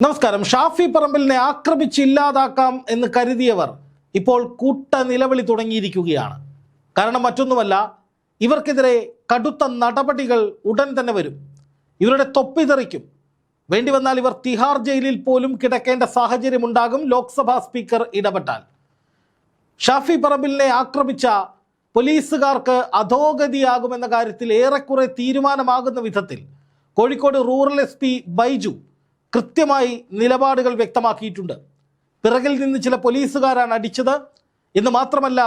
നമസ്കാരം. ഷാഫി പറമ്പിലിനെ ആക്രമിച്ച് ഇല്ലാതാക്കാം എന്ന് കരുതിയവർ ഇപ്പോൾ കൂട്ട നിലവിളി തുടങ്ങിയിരിക്കുകയാണ്. കാരണം മറ്റൊന്നുമല്ല ഇവർക്കെതിരെ കടുത്ത നടപടികൾ ഉടൻ തന്നെ വരും. ഇവരുടെ തൊപ്പി തെറിക്കും. വേണ്ടി വന്നാൽ ഇവർ തിഹാർ ജയിലിൽ പോലും കിടക്കേണ്ട സാഹചര്യമുണ്ടാകും ലോക്സഭാ സ്പീക്കർ ഇടപെട്ടാൽ. ഷാഫി പറമ്പിലിനെ ആക്രമിച്ച പോലീസുകാർക്ക് അധോഗതിയാകുമെന്ന കാര്യത്തിൽ ഏറെക്കുറെ തീരുമാനമാകുന്ന വിധത്തിൽ കോഴിക്കോട് റൂറൽ എസ് ബൈജു കൃത്യമായി നിലപാടുകൾ വ്യക്തമാക്കിയിട്ടുണ്ട്. പിറകിൽ നിന്ന് ചില പോലീസുകാരാണ് അടിച്ചത്. എന്ന് മാത്രമല്ല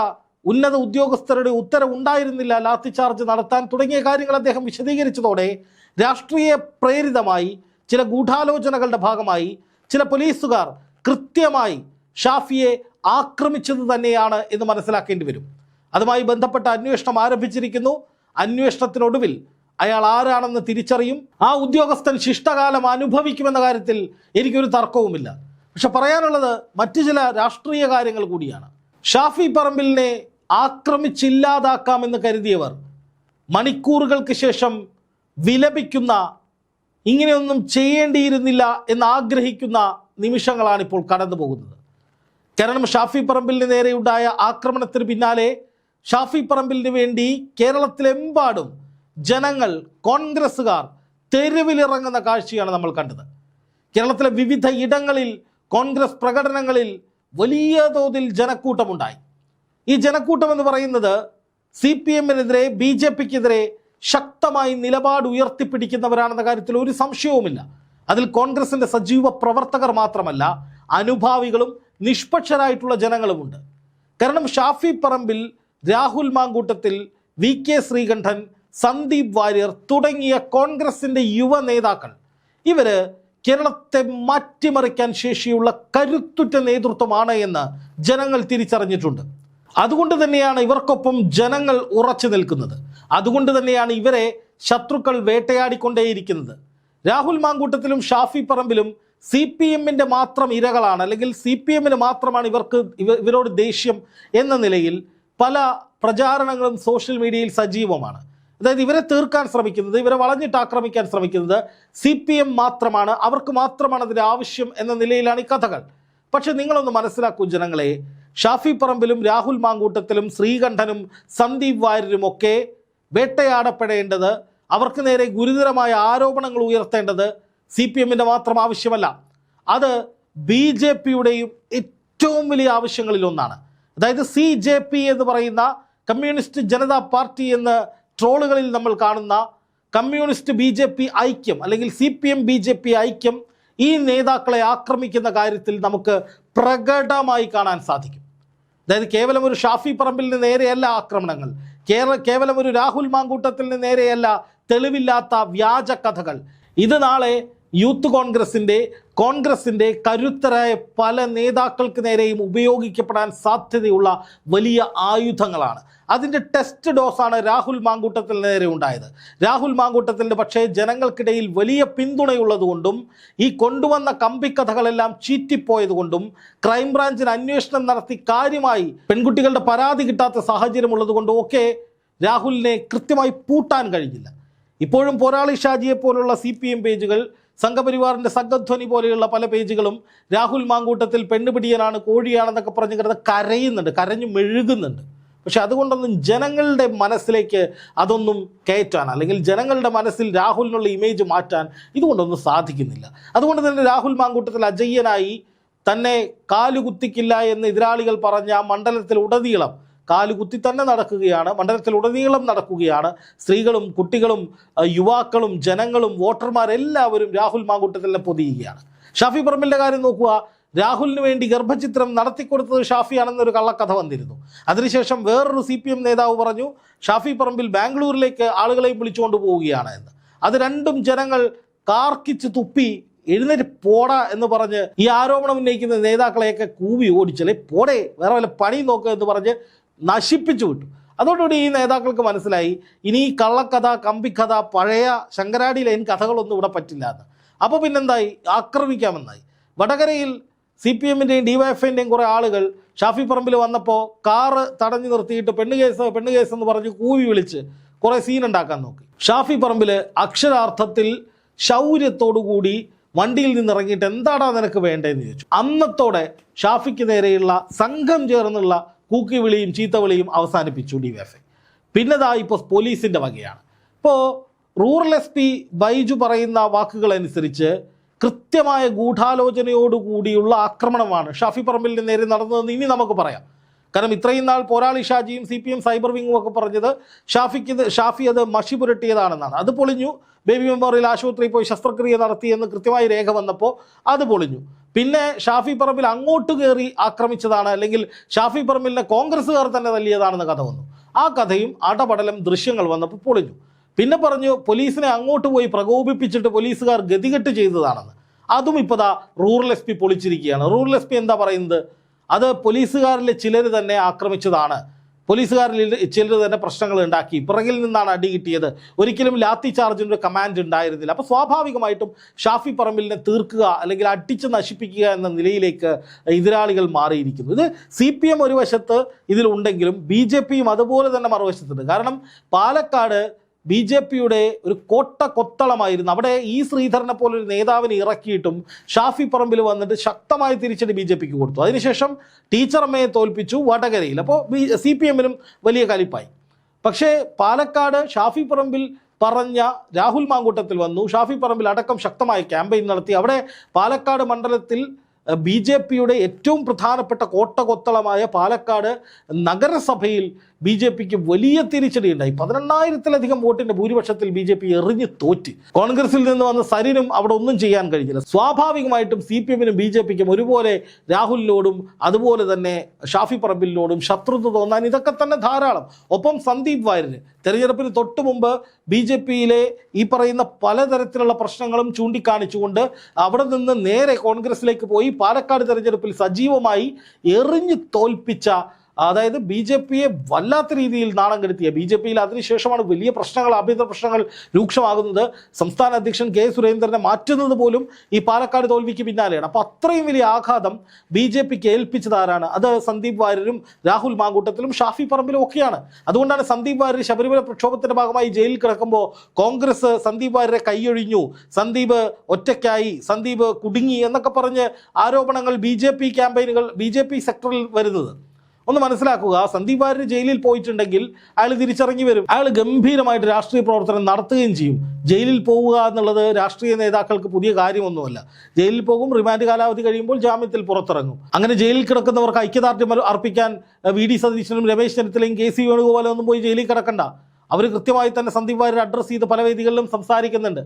ഉന്നത ഉദ്യോഗസ്ഥരുടെ ഉത്തരവുണ്ടായിരുന്നില്ല ലാത്തിചാർജ് നടത്താൻ തുടങ്ങിയ കാര്യങ്ങൾ അദ്ദേഹം വിശദീകരിച്ചതോടെ രാഷ്ട്രീയ പ്രേരിതമായി ചില ഗൂഢാലോചനകളുടെ ഭാഗമായി ചില പോലീസുകാർ കൃത്യമായി ഷാഫിയെ ആക്രമിച്ചത് തന്നെയാണ് എന്ന് മനസ്സിലാക്കേണ്ടി വരും. അതുമായി ബന്ധപ്പെട്ട അന്വേഷണം ആരംഭിച്ചിരിക്കുന്നു. അന്വേഷണത്തിനൊടുവിൽ അയാൾ ആരാണെന്ന് തിരിച്ചറിയും ആ ഉദ്യോഗസ്ഥൻ ശിഷ്ടകാലം അനുഭവിക്കുമെന്ന കാര്യത്തിൽ എനിക്കൊരു തർക്കവുമില്ല. പക്ഷെ പറയാനുള്ളത് മറ്റു ചില രാഷ്ട്രീയ കാര്യങ്ങൾ കൂടിയാണ്. ഷാഫി പറമ്പിലിനെ ആക്രമിച്ചില്ലാതാക്കാമെന്ന് കരുതിയവർ മണിക്കൂറുകൾക്ക് ശേഷം വിലപിക്കുന്ന ഇങ്ങനെയൊന്നും ചെയ്യേണ്ടിയിരുന്നില്ല എന്ന് ആഗ്രഹിക്കുന്ന നിമിഷങ്ങളാണ് ഇപ്പോൾ കടന്നു പോകുന്നത്. കാരണം ഷാഫി പറമ്പിലിന് നേരെയുണ്ടായ ആക്രമണത്തിന് പിന്നാലെ ഷാഫി പറമ്പിലിന് വേണ്ടി കേരളത്തിലെമ്പാടും ജനങ്ങൾ കോൺഗ്രസ്സുകാർ തെരുവിലിറങ്ങുന്ന കാഴ്ചയാണ് നമ്മൾ കണ്ടത്. കേരളത്തിലെ വിവിധ ഇടങ്ങളിൽ കോൺഗ്രസ് പ്രകടനങ്ങളിൽ വലിയ തോതിൽ ജനക്കൂട്ടമുണ്ടായി. ഈ ജനക്കൂട്ടം എന്ന് പറയുന്നത് സി പി എമ്മിനെതിരെ ബി ജെ പിക്കെതിരെ ശക്തമായി നിലപാട് ഉയർത്തിപ്പിടിക്കുന്നവരാണെന്ന കാര്യത്തിൽ ഒരു സംശയവുമില്ല. അതിൽ കോൺഗ്രസിന്റെ സജീവ പ്രവർത്തകർ മാത്രമല്ല അനുഭാവികളും നിഷ്പക്ഷരായിട്ടുള്ള ജനങ്ങളുമുണ്ട്. കാരണം ഷാഫി പറമ്പിൽ രാഹുൽ മാങ്കൂട്ടത്തിൽ വി കെ ശ്രീകണ്ഠൻ സന്ദീപ് വാര്യർ തുടങ്ങിയ കോൺഗ്രസിന്റെ യുവ നേതാക്കൾ. ഇവർ കേരളത്തെ മാറ്റിമറിക്കാൻ ശേഷിയുള്ള കരുത്തുറ്റ നേതൃത്വമാണ് എന്ന് ജനങ്ങൾ തിരിച്ചറിഞ്ഞിട്ടുണ്ട്. അതുകൊണ്ട് തന്നെയാണ് ഇവർക്കൊപ്പം ജനങ്ങൾ ഉറച്ചു നിൽക്കുന്നത്. അതുകൊണ്ട് തന്നെയാണ് ഇവരെ ശത്രുക്കൾ വേട്ടയാടിക്കൊണ്ടേയിരിക്കുന്നത്. രാഹുൽ മാങ്കൂട്ടത്തിലും ഷാഫി പറമ്പിലും സി പി എമ്മിന്റെ മാത്രം ഇരകളാണ് അല്ലെങ്കിൽ സി പി എമ്മിന് മാത്രമാണ് ഇവർക്ക് ഇവ ഇവരോട് ദേഷ്യം എന്ന നിലയിൽ പല പ്രചാരണങ്ങളും സോഷ്യൽ മീഡിയയിൽ സജീവമാണ്. അതായത് ഇവരെ തീർക്കാൻ ശ്രമിക്കുന്നത് ഇവരെ വളഞ്ഞിട്ട് ആക്രമിക്കാൻ ശ്രമിക്കുന്നത് സി പി എം മാത്രമാണ്. അവർക്ക് മാത്രമാണ് അതിന്റെ ആവശ്യം എന്ന നിലയിലാണ് ഈ കഥകൾ. പക്ഷെ നിങ്ങളൊന്ന് മനസ്സിലാക്കൂ ജനങ്ങളെ ഷാഫി പറമ്പിലും രാഹുൽ മാങ്കൂട്ടത്തിലും ശ്രീകണ്ഠനും സന്ദീപ് വാര്യരും ഒക്കെ വേട്ടയാടപ്പെടേണ്ടത് അവർക്ക് നേരെ ഗുരുതരമായ ആരോപണങ്ങൾ ഉയർത്തേണ്ടത് സി പി എമ്മിന്റെ മാത്രം ആവശ്യമല്ല. അത് ബി ജെ പിയുടെയും ഏറ്റവും വലിയ ആവശ്യങ്ങളിലൊന്നാണ് അതായത് സി ജെ പി എന്ന് പറയുന്ന കമ്മ്യൂണിസ്റ്റ് ജനതാ പാർട്ടി എന്ന് ട്രോളുകളിൽ നമ്മൾ കാണുന്ന കമ്മ്യൂണിസ്റ്റ് ബി ജെ പി ഐക്യം അല്ലെങ്കിൽ C P M B J P ഐക്യം ഈ നേതാക്കളെ ആക്രമിക്കുന്ന കാര്യത്തിൽ നമുക്ക് പ്രകടമായി കാണാൻ സാധിക്കും. അതായത് കേവലം ഒരു ഷാഫി പറമ്പിലിന് നേരെയല്ല ആക്രമണങ്ങൾ. കേരള കേവലം ഒരു രാഹുൽ മാങ്കൂട്ടത്തിന് നേരെയല്ല തെളിവില്ലാത്ത വ്യാജ കഥകൾ. ഇത് നാളെ യൂത്ത് കോൺഗ്രസിന്റെ കോൺഗ്രസിന്റെ കരുത്തരായ പല നേതാക്കൾക്ക് നേരെയും ഉപയോഗിക്കപ്പെടാൻ സാധ്യതയുള്ള വലിയ ആയുധങ്ങളാണ്. അതിന്റെ ടെസ്റ്റ് ഡോസാണ് രാഹുൽ മാങ്കൂട്ടത്തിന് നേരെ ഉണ്ടായത്. രാഹുൽ മാങ്കൂട്ടത്തിന്റെ പക്ഷേ ജനങ്ങൾക്കിടയിൽ വലിയ പിന്തുണയുള്ളതുകൊണ്ടും ഈ കൊണ്ടുവന്ന കമ്പിക്കഥകളെല്ലാം ചീറ്റിപ്പോയതുകൊണ്ടും ക്രൈംബ്രാഞ്ചിന് അന്വേഷണം നടത്തി കാര്യമായി പെൺകുട്ടികളുടെ പരാതി കിട്ടാത്ത സാഹചര്യമുള്ളതുകൊണ്ടും ഒക്കെ രാഹുലിനെ കൃത്യമായി പൂട്ടാൻ കഴിഞ്ഞില്ല. ഇപ്പോഴും പോരാളി ഷാജിയെ പോലുള്ള സി പേജുകൾ സംഘപരിവാറിന്റെ സംഘധ്വനി പോലെയുള്ള പല പേജുകളും രാഹുൽ മാങ്കൂട്ടത്തിൽ പെണ്ണുപിടിയനാണ് കോഴിയാണെന്നൊക്കെ പറഞ്ഞ് കിടന്ന് കരയുന്നുണ്ട് കരഞ്ഞു മെഴുകുന്നുണ്ട്. പക്ഷെ അതുകൊണ്ടൊന്നും ജനങ്ങളുടെ മനസ്സിലേക്ക് അതൊന്നും കയറ്റാൻ അല്ലെങ്കിൽ ജനങ്ങളുടെ മനസ്സിൽ രാഹുലിനുള്ള ഇമേജ് മാറ്റാൻ ഇതുകൊണ്ടൊന്നും സാധിക്കുന്നില്ല. അതുകൊണ്ട് തന്നെ രാഹുൽ മാങ്കൂട്ടത്തിൽ അജയ്യനായി തന്നെ കാലുകുത്തിക്കില്ല എന്ന് എതിരാളികൾ പറഞ്ഞ മണ്ഡലത്തിൽ ഉടനീളം കാലുകുത്തി തന്നെ നടക്കുകയാണ് മണ്ഡലത്തിൽ ഉടനീളം നടക്കുകയാണ്. സ്ത്രീകളും കുട്ടികളും യുവാക്കളും ജനങ്ങളും വോട്ടർമാരെല്ലാവരും രാഹുൽ മാങ്കൂട്ടത്തിലെ പൊതിയുകയാണ്. ഷാഫി പറമ്പിലിന്റെ കാര്യം നോക്കുക. രാഹുലിന് വേണ്ടി ഗർഭചിത്രം നടത്തിക്കൊടുത്തത് ഷാഫിയാണെന്നൊരു കള്ളക്കഥ വന്നിരുന്നു. അതിനുശേഷം വേറൊരു സി നേതാവ് പറഞ്ഞു ഷാഫി പറമ്പിൽ ബാംഗ്ലൂരിലേക്ക് ആളുകളെയും വിളിച്ചുകൊണ്ട് പോവുകയാണ് എന്ന്. അത് രണ്ടും ജനങ്ങൾ കാർക്കിച്ച് തുപ്പി എഴുന്നേറ്റ് പോട എന്ന് പറഞ്ഞ് ഈ ആരോപണം ഉന്നയിക്കുന്ന നേതാക്കളെയൊക്കെ കൂവി ഓടിച്ചല്ലേ? പോടെ വേറെ വല്ല പണി നോക്കുക എന്ന് പറഞ്ഞ് നശിപ്പിച്ചു വിട്ടു. അതോടുകൂടി ഈ നേതാക്കൾക്ക് മനസ്സിലായി ഇനി ഈ കള്ളക്കഥ കമ്പിക്കഥ പഴയ ശങ്കരാടി ലൈൻ കഥകളൊന്നും ഇവിടെ പറ്റില്ല എന്ന്. അപ്പോൾ പിന്നെന്തായി? ആക്രമിക്കാമെന്നായി. വടകരയിൽ സി പി എമ്മിന്റെയും ഡിവൈഎഫ്ഐന്റെയും കുറേ ആളുകൾ ഷാഫി പറമ്പിൽ വന്നപ്പോൾ കാറ് തടഞ്ഞു നിർത്തിയിട്ട് പെണ്ണ് കേസ് പെണ്ണ് കേസ് എന്ന് പറഞ്ഞ് കൂവി വിളിച്ച് കുറേ സീൻ ഉണ്ടാക്കാൻ നോക്കി. ഷാഫി പറമ്പിൽ അക്ഷരാർത്ഥത്തിൽ ശൗര്യത്തോടുകൂടി വണ്ടിയിൽ നിന്നിറങ്ങിയിട്ട് എന്താടാ നിനക്ക് വേണ്ടതെന്ന് ചോദിച്ചു. അന്നത്തോടെ ഷാഫിക്ക് നേരെയുള്ള സംഘം ചേർന്നുള്ള കൂക്കിവിളിയും ചീത്തവിളിയും അവസാനിപ്പിച്ചു ഡി വി എഫ് ഐ പിന്നെതാ ഇപ്പോൾ പോലീസിന്റെ വകയാണ്. ഇപ്പോൾ റൂറൽ എസ് പി ബൈജു പറയുന്ന വാക്കുകൾ അനുസരിച്ച് കൃത്യമായ ഗൂഢാലോചനയോടുകൂടിയുള്ള ആക്രമണമാണ് ഷാഫി പറമ്പിലിന് നേരെ നടന്നതെന്ന് ഇനി നമുക്ക് പറയാം. കാരണം ഇത്രയും നാൾ പോരാളി ഷാജിയും സി പി എം സൈബർ വിങ്ങും ഒക്കെ പറഞ്ഞത് ഷാഫിക്ക് ഷാഫി അത് മഷി പുരട്ടിയതാണെന്നാണ്. അത് പൊളിഞ്ഞു. ബേബി മെമ്മോറിയൽ ആശുപത്രിയിൽ പോയി ശസ്ത്രക്രിയ നടത്തിയെന്ന് കൃത്യമായി രേഖ വന്നപ്പോൾ അത് പൊളിഞ്ഞു. പിന്നെ ഷാഫി പറമ്പിൽ അങ്ങോട്ട് കയറി ആക്രമിച്ചതാണ് അല്ലെങ്കിൽ ഷാഫി പറമ്പിലിനെ കോൺഗ്രസ്സുകാർ തന്നെ തല്ലിയതാണെന്ന് കഥ വന്നു. ആ കഥയും അടപടലം ദൃശ്യങ്ങൾ വന്നപ്പോൾ പൊളിഞ്ഞു. പിന്നെ പറഞ്ഞു പോലീസിനെ അങ്ങോട്ട് പോയി പ്രകോപിപ്പിച്ചിട്ട് പോലീസുകാർ ഗതികെട്ട് ചെയ്തതാണെന്ന്. അതും ഇപ്പോൾ ദാ റൂറൽ എസ് പി പൊളിച്ചിരിക്കുകയാണ്. റൂറൽ എസ് പി എന്താ പറയുന്നത്? അത് പോലീസുകാരിൽ ചിലർ തന്നെ ആക്രമിച്ചതാണ്. പോലീസുകാരിൽ ചിലർ തന്നെ പ്രശ്നങ്ങൾ ഉണ്ടാക്കി. പിറകിൽ നിന്നാണ് അടി കിട്ടിയത്. ഒരിക്കലും ലാത്തി ചാർജിന്റെ കമാൻഡ് ഉണ്ടായിരുന്നില്ല. അപ്പോൾ സ്വാഭാവികമായിട്ടും ഷാഫി പറമ്പിലിനെ തീർക്കുക അല്ലെങ്കിൽ അടിച്ച് നശിപ്പിക്കുക എന്ന നിലയിലേക്ക് എതിരാളികൾ മാറിയിരിക്കുന്നു. ഇത് സി പി എം ഒരു വശത്ത് ഇതിലുണ്ടെങ്കിലും ബി ജെ പിയും അതുപോലെ തന്നെ മറുവശത്തുണ്ട്. കാരണം പാലക്കാട് ബി ജെ പിയുടെ ഒരു കോട്ട കൊത്തളമായിരുന്നു. അവിടെ ഈ ശ്രീധരനെ പോലൊരു നേതാവിനെ ഇറക്കിയിട്ടും ഷാഫി പറമ്പിൽ വന്നിട്ട് ശക്തമായി തിരിച്ചടി ബി ജെ പിക്ക് കൊടുത്തു. അതിനുശേഷം ടീച്ചറമ്മയെ തോൽപ്പിച്ചു വടകരയിൽ. അപ്പോൾ ബി സി പി എമ്മിനും വലിയ കലിപ്പായി. പക്ഷേ പാലക്കാട് ഷാഫി പറമ്പിൽ പറഞ്ഞ രാഹുൽ മാങ്കൂട്ടത്തിൽ വന്നു. ഷാഫി പറമ്പിൽ അടക്കം ശക്തമായ ക്യാമ്പയിൻ നടത്തി. അവിടെ പാലക്കാട് മണ്ഡലത്തിൽ ബി ജെ പിയുടെ ഏറ്റവും പ്രധാനപ്പെട്ട കോട്ട കൊത്തളമായ പാലക്കാട് നഗരസഭയിൽ ബി ജെ പിക്ക് വലിയ തിരിച്ചടി ഉണ്ടായി പതിനെണ്ണായിരത്തിലധികം വോട്ടിന്റെ ഭൂരിപക്ഷത്തിൽ ബി ജെ പി എറിഞ്ഞ് തോറ്റ്. കോൺഗ്രസിൽ നിന്ന് വന്ന സരിനും അവിടെ ഒന്നും ചെയ്യാൻ കഴിഞ്ഞില്ല. സ്വാഭാവികമായിട്ടും സി പി എമ്മിനും ബി ജെ പിക്കും ഒരുപോലെ രാഹുലിനോടും അതുപോലെ തന്നെ ഷാഫി പറമ്പിലിനോടും ശത്രുത തോന്നാൻ ഇതൊക്കെ തന്നെ ധാരാളം. ഒപ്പം സന്ദീപ് വാര്യന് തെരഞ്ഞെടുപ്പിന് തൊട്ടു മുമ്പ് ബി ജെ പിയിലെ ഈ പറയുന്ന പലതരത്തിലുള്ള പ്രശ്നങ്ങളും ചൂണ്ടിക്കാണിച്ചുകൊണ്ട് അവിടെ നിന്ന് നേരെ കോൺഗ്രസിലേക്ക് പോയി പാലക്കാട് തെരഞ്ഞെടുപ്പിൽ സജീവമായി എറിഞ്ഞു തോൽപ്പിച്ച അതായത് ബി ജെ പിയെ വല്ലാത്ത രീതിയിൽ നാണം കെടുത്തിയ ബി ജെ പിയിൽ അതിനുശേഷമാണ് വലിയ പ്രശ്നങ്ങൾ ആഭ്യന്തര പ്രശ്നങ്ങൾ രൂക്ഷമാകുന്നത്. സംസ്ഥാന അധ്യക്ഷൻ കെ സുരേന്ദ്രനെ മാറ്റുന്നത് പോലും ഈ പാലക്കാട് തോൽവിക്ക് പിന്നാലെയാണ്. അപ്പോൾ അത്രയും വലിയ ആഘാതം ബി ജെ പിക്ക് അത് സന്ദീപ് വാര്യരും രാഹുൽ മാങ്കൂട്ടത്തിലും ഷാഫി പറമ്പിലും ഒക്കെയാണ്. അതുകൊണ്ടാണ് സന്ദീപ് വാര്യർ ശബരിമല പ്രക്ഷോഭത്തിന്റെ ഭാഗമായി ജയിലിൽ കിടക്കുമ്പോൾ കോൺഗ്രസ് സന്ദീപ് വാര്യരെ കൈയൊഴിഞ്ഞു സന്ദീപ് ഒറ്റയ്ക്കായി സന്ദീപ് കുടുങ്ങി എന്നൊക്കെ പറഞ്ഞ് ആരോപണങ്ങൾ ബി ജെ പി ക്യാമ്പയിനുകൾ ബി ജെ പി സെക്ടറിൽ വരുന്നത്. ഒന്ന് മനസ്സിലാക്കുക സന്ദീപ് വാര്യർ ജയിലിൽ പോയിട്ടുണ്ടെങ്കിൽ അയാൾ തിരിച്ചിറങ്ങി വരും. അയാൾ ഗംഭീരമായിട്ട് രാഷ്ട്രീയ പ്രവർത്തനം നടത്തുകയും ചെയ്യും. ജയിലിൽ പോവുക എന്നുള്ളത് രാഷ്ട്രീയ നേതാക്കൾക്ക് പുതിയ കാര്യമൊന്നുമല്ല. ജയിലിൽ പോകും റിമാൻഡ് കാലാവധി കഴിയുമ്പോൾ ജാമ്യത്തിൽ പുറത്തിറങ്ങും. അങ്ങനെ ജയിലിൽ കിടക്കുന്നവർക്ക് ഐക്യദാർഢ്യം അർപ്പിക്കാൻ വി ഡി സതീശനും രമേശ് ചെന്നിത്തലയും കെ സി വേണുഗോപാലും ഒന്നും പോയി ജയിലിൽ കിടക്കണ്ട. അവർ കൃത്യമായി തന്നെ സന്ദീപ് വാര്യർ അഡ്രസ്സ് ചെയ്ത് പല വേദികളിലും സംസാരിക്കുന്നുണ്ട്.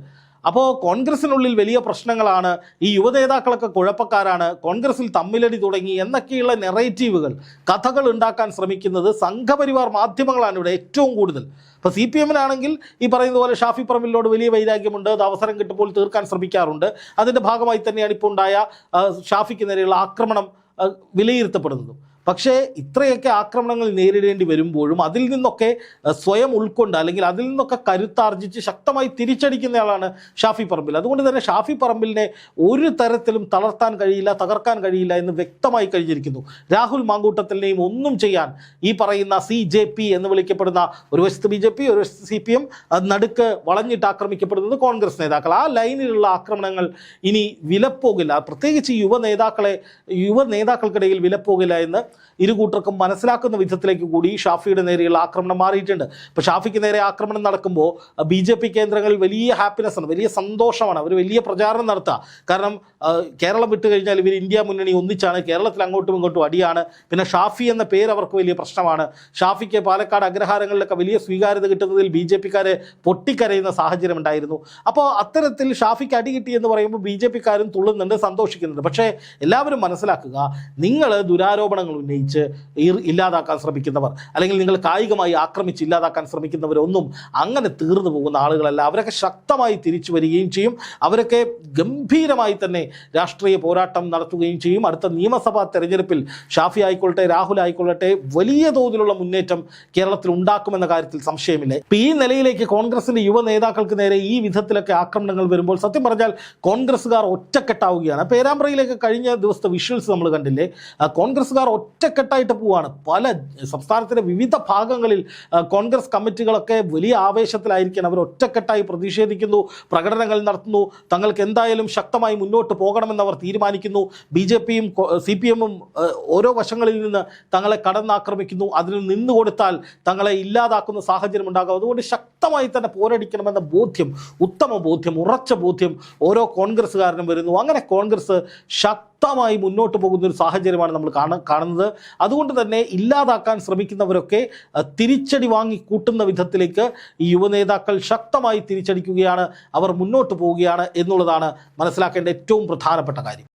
അപ്പോൾ കോൺഗ്രസിനുള്ളിൽ വലിയ പ്രശ്നങ്ങളാണ് ഈ യുവനേതാക്കളൊക്കെ കുഴപ്പക്കാരാണ് കോൺഗ്രസിൽ തമ്മിലടി തുടങ്ങി എന്നൊക്കെയുള്ള നെറേറ്റീവുകൾ കഥകൾ ഉണ്ടാക്കാൻ ശ്രമിക്കുന്നത് സംഘപരിവാർ മാധ്യമങ്ങളാണ് ഇവിടെ ഏറ്റവും കൂടുതൽ. ഇപ്പോൾ സി പി എമ്മിനാണെങ്കിൽ ഈ പറയുന്ന പോലെ ഷാഫി പറമ്പിലിനോട് വലിയ വൈരാഗ്യമുണ്ട് അത് അവസരം കിട്ടുമ്പോൾ തീർക്കാൻ ശ്രമിക്കാറുണ്ട്. അതിന്റെ ഭാഗമായി തന്നെയാണ് ഇപ്പോൾ ഉണ്ടായ ഷാഫിക്ക് നേരെയുള്ള ആക്രമണം വിലയിരുത്തപ്പെടുന്നതും. പക്ഷേ ഇത്രയൊക്കെ ആക്രമണങ്ങൾ നേരിടേണ്ടി വരുമ്പോഴും അതിൽ നിന്നൊക്കെ സ്വയം ഉൾക്കൊണ്ട് അല്ലെങ്കിൽ അതിൽ നിന്നൊക്കെ കരുത്താർജിച്ച് ശക്തമായി തിരിച്ചടിക്കുന്നയാളാണ് ഷാഫി പറമ്പിൽ. അതുകൊണ്ട് തന്നെ ഷാഫി പറമ്പിലിനെ ഒരു തരത്തിലും തളർത്താൻ കഴിയില്ല തകർക്കാൻ കഴിയില്ല എന്ന് വ്യക്തമായി കഴിഞ്ഞിരിക്കുന്നു. രാഹുൽ മാങ്കൂട്ടത്തിനെയും ഒന്നും ചെയ്യാൻ ഈ പറയുന്ന സി ജെ പി എന്ന് വിളിക്കപ്പെടുന്ന ഒരു വശത്ത് ബി ജെ പി ഒരു വശത്ത് സി പി എം നടുക്ക് വളഞ്ഞിട്ട് ആക്രമിക്കപ്പെടുന്നത് കോൺഗ്രസ് നേതാക്കൾ. ആ ലൈനിലുള്ള ആക്രമണങ്ങൾ ഇനി വിലപ്പോകില്ല. പ്രത്യേകിച്ച് യുവ നേതാക്കളെ യുവ നേതാക്കൾക്കിടയിൽ വിലപ്പോകില്ല എന്ന് ഇരു കൂട്ടർക്കും മനസ്സിലാക്കുന്ന വിധത്തിലേക്ക് കൂടി ഷാഫിയുടെ നേരെയുള്ള ആക്രമണം മാറിയിട്ടുണ്ട്. ഇപ്പോൾ ഷാഫിക്ക് നേരെ ആക്രമണം നടക്കുമ്പോൾ ബി ജെ പി കേന്ദ്രങ്ങളിൽ വലിയ ഹാപ്പിനെസ് ആണ് വലിയ സന്തോഷമാണ് അവർ വലിയ പ്രചാരണം നടത്തുക. കാരണം കേരളം വിട്ടു കഴിഞ്ഞാൽ ഇവർ ഇന്ത്യ മുന്നണി ഒന്നിച്ചാണ് കേരളത്തിൽ അങ്ങോട്ടും ഇങ്ങോട്ടും അടിയാണ്. പിന്നെ ഷാഫി എന്ന പേര് അവർക്ക് വലിയ പ്രശ്നമാണ്. ഷാഫിക്ക് പാലക്കാട് അഗ്രഹാരങ്ങളിലൊക്കെ വലിയ സ്വീകാര്യത കിട്ടുന്നതിൽ ബി ജെ പിക്കാരെ പൊട്ടിക്കരയുന്ന സാഹചര്യം ഉണ്ടായിരുന്നു. അപ്പോൾ അത്തരത്തിൽ ഷാഫിക്ക് അടി കിട്ടി എന്ന് പറയുമ്പോൾ ബി ജെ പിക്കാരും തുള്ളുന്നുണ്ട് സന്തോഷിക്കുന്നുണ്ട്. പക്ഷേ എല്ലാവരും മനസ്സിലാക്കുക നിങ്ങൾ ദുരാരോപണങ്ങൾ ഉന്നയിച്ച് ഇല്ലാതാക്കാൻ ശ്രമിക്കുന്നവർ അല്ലെങ്കിൽ നിങ്ങൾ കായികമായി ആക്രമിച്ച് ഇല്ലാതാക്കാൻ ശ്രമിക്കുന്നവരൊന്നും അങ്ങനെ തീർന്നു പോകുന്ന ആളുകളല്ല. അവരൊക്കെ ശക്തമായി തിരിച്ചു വരികയും ചെയ്യും. അവരൊക്കെ ഗംഭീരമായി തന്നെ രാഷ്ട്രീയ പോരാട്ടം നടത്തുകയും ചെയ്യും. അടുത്ത നിയമസഭാ തെരഞ്ഞെടുപ്പിൽ ഷാഫി ആയിക്കൊള്ളട്ടെ രാഹുൽ ആയിക്കൊള്ളട്ടെ വലിയ തോതിലുള്ള മുന്നേറ്റം കേരളത്തിൽ ഉണ്ടാക്കുമെന്ന കാര്യത്തിൽ സംശയമില്ല. ഇപ്പം ഈ നിലയിലേക്ക് കോൺഗ്രസിന്റെ യുവ നേതാക്കൾക്ക് നേരെ ഈ വിധത്തിലൊക്കെ ആക്രമണങ്ങൾ വരുമ്പോൾ സത്യം പറഞ്ഞാൽ കോൺഗ്രസ്സുകാർ ഒറ്റക്കെട്ടാവുകയാണ്. പേരാമ്പ്രയിലേക്ക് കഴിഞ്ഞ ദിവസത്തെ വിഷ്വൽസ് നമ്മൾ കണ്ടില്ലേ? കോൺഗ്രസ്സുകാർ ഒറ്റ ഒറ്റക്കെട്ടായിട്ട് പോവുകയാണ് പല സംസ്ഥാനത്തിന്റെ വിവിധ ഭാഗങ്ങളിൽ കോൺഗ്രസ് കമ്മിറ്റികളൊക്കെ വലിയ ആവേശത്തിലായിരിക്കണം അവർ ഒറ്റക്കെട്ടായി പ്രതിഷേധിക്കുന്നു പ്രകടനങ്ങൾ നടത്തുന്നു. തങ്ങൾക്ക് എന്തായാലും ശക്തമായി മുന്നോട്ട് പോകണമെന്ന് അവർ തീരുമാനിക്കുന്നു. ബി ജെ പിയും സി പി എമ്മും ഓരോ വശങ്ങളിൽ നിന്ന് തങ്ങളെ കടന്നാക്രമിക്കുന്നു. അതിന് നിന്ന് കൊടുത്താൽ തങ്ങളെ ഇല്ലാതാക്കുന്ന സാഹചര്യം ഉണ്ടാകും. അതുകൊണ്ട് ശക്തമായി തന്നെ പോരടിക്കണമെന്ന ബോധ്യം ഉത്തമ ബോധ്യം ഉറച്ച ബോധ്യം ഓരോ കോൺഗ്രസ്സുകാരനും വരുന്നു. അങ്ങനെ കോൺഗ്രസ് ശക്തമായി മുന്നോട്ട് പോകുന്ന ഒരു സാഹചര്യമാണ് നമ്മൾ കാണുന്നത്. അതുകൊണ്ട് തന്നെ ഇല്ലാതാക്കാൻ ശ്രമിക്കുന്നവരൊക്കെ തിരിച്ചടി വാങ്ങി കൂട്ടുന്ന വിധത്തിലേക്ക് ഈ യുവനേതാക്കൾ ശക്തമായി തിരിച്ചടിക്കുകയാണ്. അവർ മുന്നോട്ട് പോവുകയാണ് എന്നുള്ളതാണ് മനസ്സിലാക്കേണ്ട ഏറ്റവും പ്രധാനപ്പെട്ട കാര്യം.